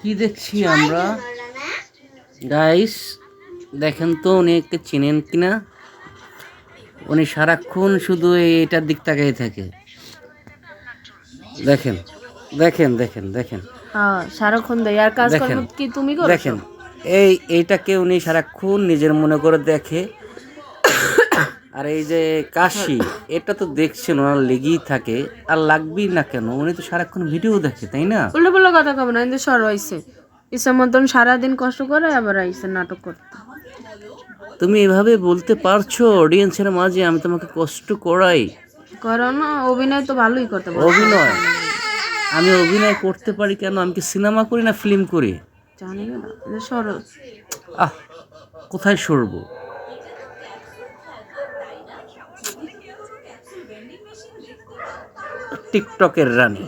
কি দেখছি আমরা? গাইস দেখেন তো উনি একে চেনেন কিনা? উনি সারাক্ষণ শুধু এই এটার দিক তাকাই থাকে। দেখেন দেখেন দেখেন দেখেন। হ্যাঁ সারাক্ষণ আর কাজ দেখেন। কি তুমি করো দেখেন এই এইটাকে উনি সারাক্ষণ নিজের মনে করে দেখে। আর এই যে কাশি এটা তো দেখছেন ওনার লেগেই থাকে। আর লাগবেই না কেন? উনি তো সারাক্ষণ ভিডিও দেখে তাই না? উল্টো পাল্টা কথা কব না কিন্তু সর হয়েছে ইচ্ছা মতন সারাদিন কষ্ট করে আবার আইসে নাটক করতে। তুমি এভাবে বলতে পারছ অডিয়েন্সের মাঝে আমি তোমাকে কষ্ট করাই। করো না অভিনয় তো ভালোই করতে পারো। অভিনয়? আমি অভিনয় করতে পারি কেন? আমি কি সিনেমা করি না ফিল্ম করি? জানি না সরো আহ কোথায় সরব? টিকটকের রানী।